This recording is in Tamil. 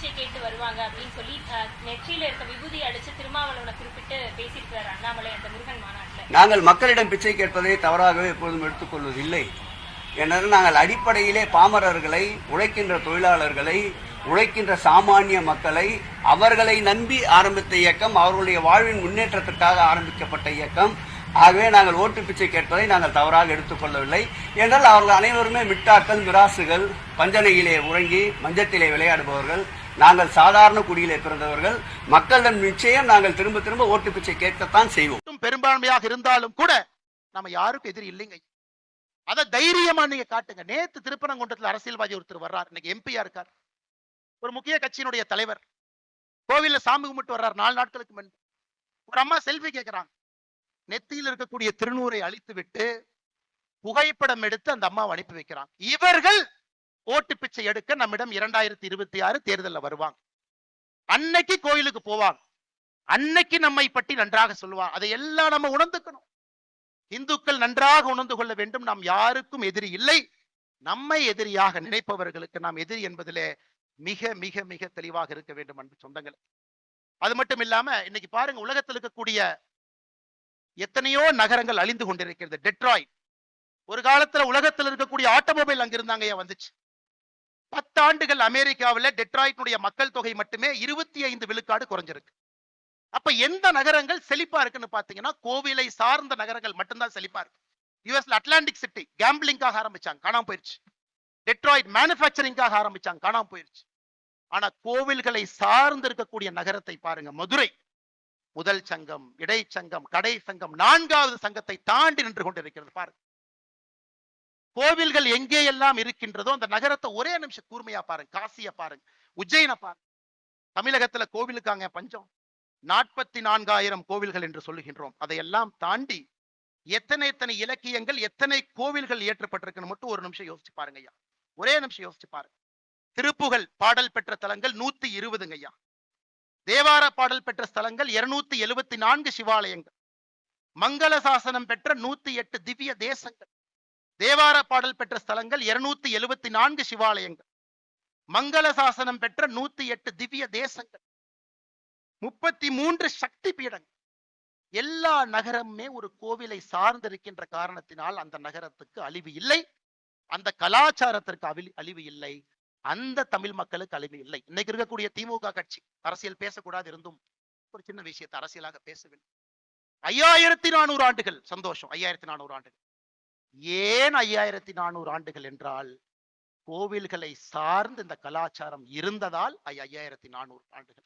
பிச்சை கேட்டு வருவாங்க அப்படின்னு சொல்லி நெற்றியில இருக்க விபூதி அடிச்சு திருமாவளவனை குறிப்பிட்டு பேசியிருக்கிறார் அண்ணாமலை அந்த முருகன் மாநாட்டில். நாங்கள் மக்களிடம் பிச்சை கேட்பதை தவறாகவே எப்பொழுதும் எடுத்துக்கொள்வதில்லை. ஏனென்றால் நாங்கள் அடிப்படையிலே பாமரர்களை உழைக்கின்ற தொழிலாளர்களை உழைக்கின்ற சாமானிய மக்களை அவர்களை நம்பி ஆரம்பித்த இயக்கம் அவர்களுடைய வாழ்வின் முன்னேற்றத்திற்காக ஆரம்பிக்கப்பட்ட இயக்கம். ஆகவே நாங்கள் ஓட்டு பிச்சை கேட்பதை நாங்கள் தவறாக எடுத்துக்கொள்ளவில்லை. என்றால் அவர்கள் அனைவருமே மிட்டாக்கள் மிராசுகள் பஞ்சனையிலே உறங்கி மஞ்சத்திலே விளையாடுபவர்கள். நாங்கள் சாதாரண குடியிலே பிறந்தவர்கள் மக்களிடம் நிச்சயம் நாங்கள் திரும்ப திரும்ப ஓட்டு பிச்சை கேட்கத்தான் செய்வோம். பெரும்பான்மையாக இருந்தாலும் கூட நம்ம யாருக்கும் எதிரி இல்லைங்க. அதை தைரியமா நீங்க காட்டுங்க. நேத்து திருப்பரங்குன்றத்துல அரசியல்வாதி ஒருத்தர் வர்றார். இன்னைக்கு எம்பியா இருக்கார். ஒரு முக்கிய கட்சியினுடைய தலைவர். கோவில்ல சாமி கும்பிட்டு வர்றார். நாலு நாட்களுக்கு முன்பு ஒரு அம்மா செல்ஃபி கேட்கிறாங்க நெத்தியில் இருக்கக்கூடிய திருநூரை அழித்து விட்டு புகைப்படம் எடுத்து அந்த அம்மாவை அனுப்பி வைக்கிறாங்க. இவர்கள் ஓட்டு பிச்சை எடுக்க நம்மிடம் இரண்டாயிரத்தி இருபத்தி ஆறு தேர்தலில் வருவாங்க. அன்னைக்கு கோயிலுக்கு போவாங்க. அன்னைக்கு நம்மை பற்றி நன்றாக சொல்லுவாங்க. அதை எல்லாம் நம்ம உணர்ந்துக்கணும். இந்துக்கள் நன்றாக உணர்ந்து கொள்ள வேண்டும். நாம் யாருக்கும் எதிரி இல்லை. நம்மை எதிரியாக நினைப்பவர்களுக்கு நாம் எதிரி என்பதிலே மிக மிக மிக தெளிவாக இருக்க வேண்டும் அன்பு சொந்தங்கள். அது மட்டும் இல்லாம இன்னைக்கு பாருங்க உலகத்தில் இருக்கக்கூடிய எத்தனையோ நகரங்கள் அழிந்து கொண்டிருக்கிறது. டெட்ராய்ட். ஒரு காலத்துல உலகத்தில் இருக்கக்கூடிய ஆட்டோமொபைல் அங்க இருந்தாங்க ஏன் வந்துச்சு. பத்தாண்டுகள் அமெரிக்காவில் டெட்ராய்டினுடைய மக்கள் தொகை மட்டுமே இருபத்தி ஐந்து விழுக்காடு குறைஞ்சிருக்கு. அப்ப எந்த நகரங்கள் செழிப்பா இருக்குன்னு பாத்தீங்கன்னா கோவிலை சார்ந்த நகரங்கள் மட்டும்தான் செழிப்பா இருக்கு. யூஎஸ்ல அட்லாண்டிக் சிட்டி கேம்பிளிங்காக ஆரம்பிச்சாங்க காணாம போயிருச்சு. டெட்ராய்ட் மேனுஃபேக்சரிங்காக ஆரம்பிச்சாங்க காணாம போயிருச்சு. ஆனா கோவில்களை சார்ந்து இருக்கக்கூடிய நகரத்தை பாருங்க மதுரை. முதல் சங்கம் இடைச்சங்கம் கடை சங்கம் நான்காவது சங்கத்தை தாண்டி நின்று கொண்டிருக்கிறது பாருங்க. கோவில்கள் எங்கே எல்லாம் இருக்கின்றதோ அந்த நகரத்தை ஒரே நிமிஷம் கூர்மையா பாருங்க காசிய பாருங்க உஜ்ஜயினை பாருங்க. தமிழகத்துல கோவிலுக்காங்க பஞ்சம். நாற்பத்தி நான்காயிரம் கோவில்கள் என்று சொல்லுகின்றோம். அதையெல்லாம் தாண்டி எத்தனை எத்தனை இலக்கியங்கள் எத்தனை கோவில்கள் இயற்றப்பட்டிருக்குன்னு மட்டும் ஒரு நிமிஷம் யோசிச்சு பாருங்க ஐயா. ஒரே நிமிஷம் யோசிச்சு பாருங்க. திருப்புகழ் பாடல் பெற்ற தலங்கள் நூத்தி இருபதுங்க ஐயா. தேவார பாடல் பெற்ற ஸ்தலங்கள் இருநூத்தி எழுபத்தி நான்கு சிவாலயங்கள். மங்கள சாசனம் பெற்ற நூத்தி எட்டு திவ்ய தேசங்கள். தேவார பாடல் பெற்ற ஸ்தலங்கள் இருநூத்தி எழுபத்தி நான்கு சிவாலயங்கள். மங்கள சாசனம் பெற்ற நூத்தி எட்டு திவ்ய தேசங்கள். முப்பத்தி மூன்று சக்தி பீடங்கள் எல்லா நகரமுமே ஒரு கோவிலை சார்ந்திருக்கின்ற காரணத்தினால் அந்த நகரத்துக்கு அழிவு இல்லை. அந்த கலாச்சாரத்திற்கு அழிவு அழிவு இல்லை. அந்த தமிழ் மக்களுக்கு அழிவு இல்லை. இன்னைக்கு இருக்கக்கூடிய திமுக கட்சி அரசியல் பேசக்கூடாது இருந்தும் ஒரு சின்ன விஷயத்தை அரசியலாக பேசவில்லை ஐயாயிரத்தி நானூறு ஆண்டுகள் சந்தோஷம். ஐயாயிரத்தி நானூறு ஆண்டுகள். ஏன் ஐயாயிரத்தி நானூறு ஆண்டுகள் என்றால் கோவில்களை சார்ந்து இந்த கலாச்சாரம் இருந்ததால் ஐ- ஐயாயிரத்தி நானூறு ஆண்டுகள்.